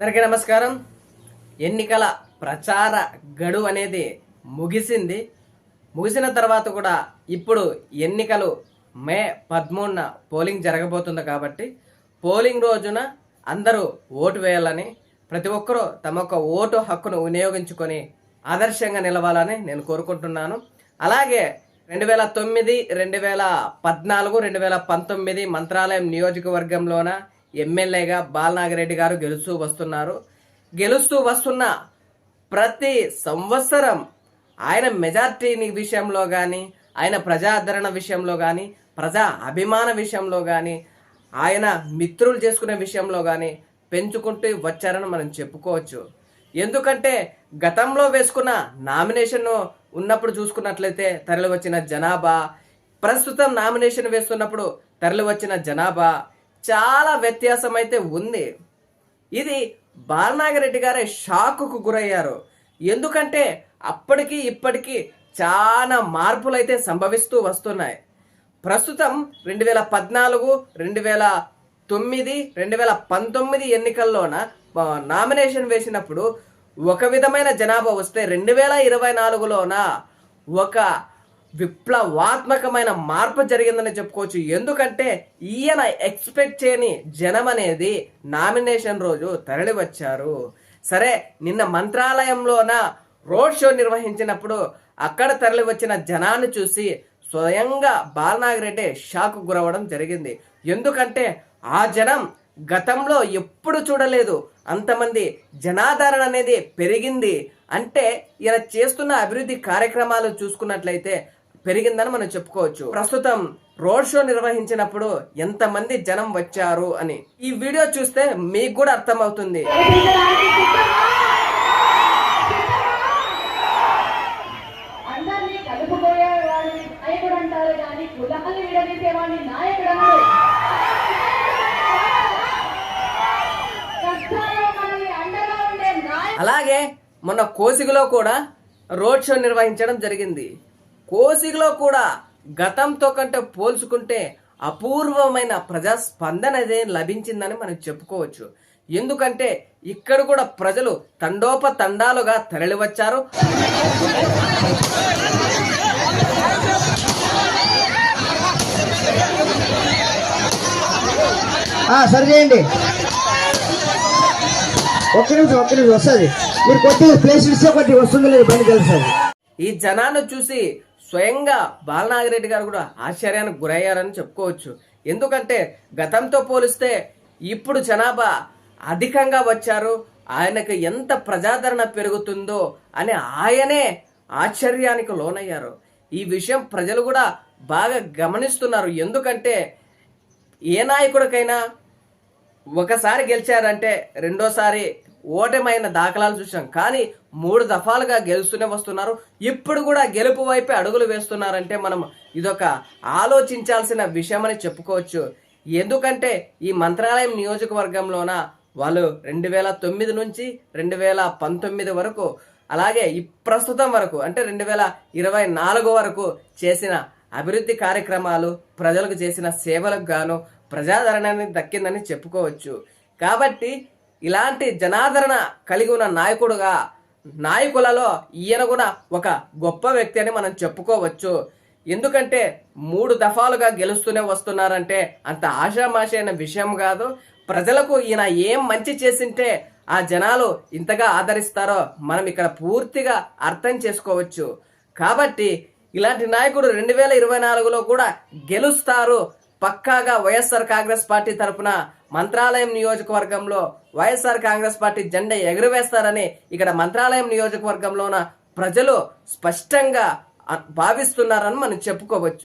అందరికీ నమస్కారం. ఎన్నికల ప్రచార గడువు అనేది ముగిసింది. ముగిసిన తర్వాత కూడా ఇప్పుడు ఎన్నికలు మే పదమూడున పోలింగ్ జరగబోతుంది కాబట్టి పోలింగ్ రోజున అందరూ ఓటు వేయాలని ప్రతి ఒక్కరూ తమ యొక్క ఓటు హక్కును వినియోగించుకొని ఆదర్శంగా నిలవాలని నేను కోరుకుంటున్నాను. అలాగే రెండు వేల తొమ్మిది రెండు వేల పద్నాలుగు రెండు వేల పంతొమ్మిది మంత్రాలయం నియోజకవర్గంలోన ఎమ్మెల్యేగా బాలనాగిరెడ్డి గారు గెలుస్తూ వస్తున్నారు. గెలుస్తూ వస్తున్న ప్రతి సంవత్సరం ఆయన మెజార్టీని విషయంలో కానీ ఆయన ప్రజాదరణ విషయంలో కానీ ప్రజా అభిమాన విషయంలో కానీ ఆయన మిత్రులు చేసుకునే విషయంలో కానీ పెంచుకుంటూ వచ్చారని మనం చెప్పుకోవచ్చు. ఎందుకంటే గతంలో వేసుకున్న నామినేషన్ ఉన్నప్పుడు చూసుకున్నట్లయితే తరలి వచ్చిన జనాభా ప్రస్తుతం నామినేషన్ వేస్తున్నప్పుడు తరలి వచ్చిన జనాభా చాలా వ్యత్యాసం అయితే ఉంది. ఇది బాలనాగిరెడ్డి గారే షాకుకు గురయ్యారు. ఎందుకంటే అప్పటికి ఇప్పటికీ చాలా మార్పులైతే సంభవిస్తూ వస్తున్నాయి. ప్రస్తుతం రెండు వేల పద్నాలుగు రెండు వేల తొమ్మిది రెండు వేల పంతొమ్మిది ఎన్నికల్లోన నామినేషన్ వేసినప్పుడు ఒక విధమైన జనాభా వస్తే రెండు వేల ఇరవై నాలుగులోన ఒక విప్లవాత్మకమైన మార్పు జరిగిందని చెప్పుకోవచ్చు. ఎందుకంటే ఈయన ఎక్స్పెక్ట్ చేయని జనం అనేది నామినేషన్ రోజు తరలి వచ్చారు సరే నిన్న మంత్రాలయంలోన రోడ్ షో నిర్వహించినప్పుడు అక్కడ తరలి వచ్చిన జనాన్ని చూసి స్వయంగా బాలనాగిరెడ్డి షాక్ గురవడం జరిగింది. ఎందుకంటే ఆ జనం గతంలో ఎప్పుడు చూడలేదు అంతమంది జనాదరణ అనేది పెరిగింది. అంటే ఈయన చేస్తున్న అభివృద్ధి కార్యక్రమాలు చూసుకున్నట్లయితే పెరిగిందని మనం చెప్పుకోవచ్చు. ప్రస్తుతం రోడ్ షో నిర్వహించినప్పుడు ఎంతమంది జనం వచ్చారు అని. ఈ వీడియో చూస్తే మీకు కూడా అర్థమవుతుంది. అలాగే మొన్న కోసిగలో కూడా రోడ్ షో నిర్వహించడం జరిగింది. కోసిగలో కూడా గతంతో కంటే పోల్చుకుంటే అపూర్వమైన ప్రజాస్పందన అదే లభించిందని మనం చెప్పుకోవచ్చు. ఎందుకంటే ఇక్కడ కూడా ప్రజలు తండోపతండాలుగా తరలివచ్చారు. సరి చేయండి. ఒక్క నిమిషం ఒక్క నిమిషం వస్తుంది. మీరు కొద్ది ప్లేస్ ఇస్తే కొద్ది వస్తుంది లేదు బండి తెలుస్తుంది ఈ జనాన్ని చూసి స్వయంగా బాలనాగిరెడ్డి గారు కూడా ఆశ్చర్యానికి గురయ్యారని చెప్పుకోవచ్చు. ఎందుకంటే గతంతో పోలిస్తే ఇప్పుడు జనాభా అధికంగా వచ్చారు. ఆయనకు ఎంత ప్రజాదరణ పెరుగుతుందో అని ఆయనే ఆశ్చర్యానికి లోనయ్యారు. ఈ విషయం ప్రజలు కూడా బాగా గమనిస్తున్నారు. ఎందుకంటే ఏ నాయకుడికైనా ఒకసారి గెలిచారంటే రెండోసారి ఓటమైన దాఖలాలు చూసాం కానీ మూడు దఫాలుగా గెలుస్తూనే వస్తున్నారు. ఇప్పుడు కూడా గెలుపు వైపే అడుగులు వేస్తున్నారంటే మనం ఇదొక ఆలోచించాల్సిన విషయం అని చెప్పుకోవచ్చు. ఎందుకంటే ఈ మంత్రాలయం నియోజకవర్గంలోన వాళ్ళు రెండు వేల తొమ్మిది నుంచి రెండు వేల పంతొమ్మిది వరకు అలాగే ఈ ప్రస్తుతం వరకు అంటే రెండు వేల ఇరవై నాలుగు వరకు చేసిన అభివృద్ధి కార్యక్రమాలు ప్రజలకు చేసిన సేవలకు గాను ప్రజాదరణని దక్కిందని చెప్పుకోవచ్చు. కాబట్టి ఇలాంటి జనాదరణ కలిగి ఉన్న నాయకుడుగా నాయకులలో ఈయన కూడా ఒక గొప్ప వ్యక్తి అని మనం చెప్పుకోవచ్చు. ఎందుకంటే మూడు దఫాలుగా గెలుస్తూనే వస్తున్నారంటే అంత ఆషామాషి అయిన విషయం కాదు. ప్రజలకు ఈయన ఏం మంచి చేసింటే ఆ జనాలు ఇంతగా ఆదరిస్తారో మనం ఇక్కడ పూర్తిగా అర్థం చేసుకోవచ్చు. కాబట్టి ఇలాంటి నాయకుడు రెండు వేల ఇరవై నాలుగులో కూడా గెలుస్తారు. పక్కాగా వైఎస్ఆర్ కాంగ్రెస్ పార్టీ తరపున మంత్రాలయం నియోజకవర్గంలో వైఎస్ఆర్ కాంగ్రెస్ పార్టీ జెండా ఎగురవేస్తారని ఇక్కడ మంత్రాలయం నియోజకవర్గంలోన ప్రజలు స్పష్టంగా భావిస్తున్నారని మనం చెప్పుకోవచ్చు.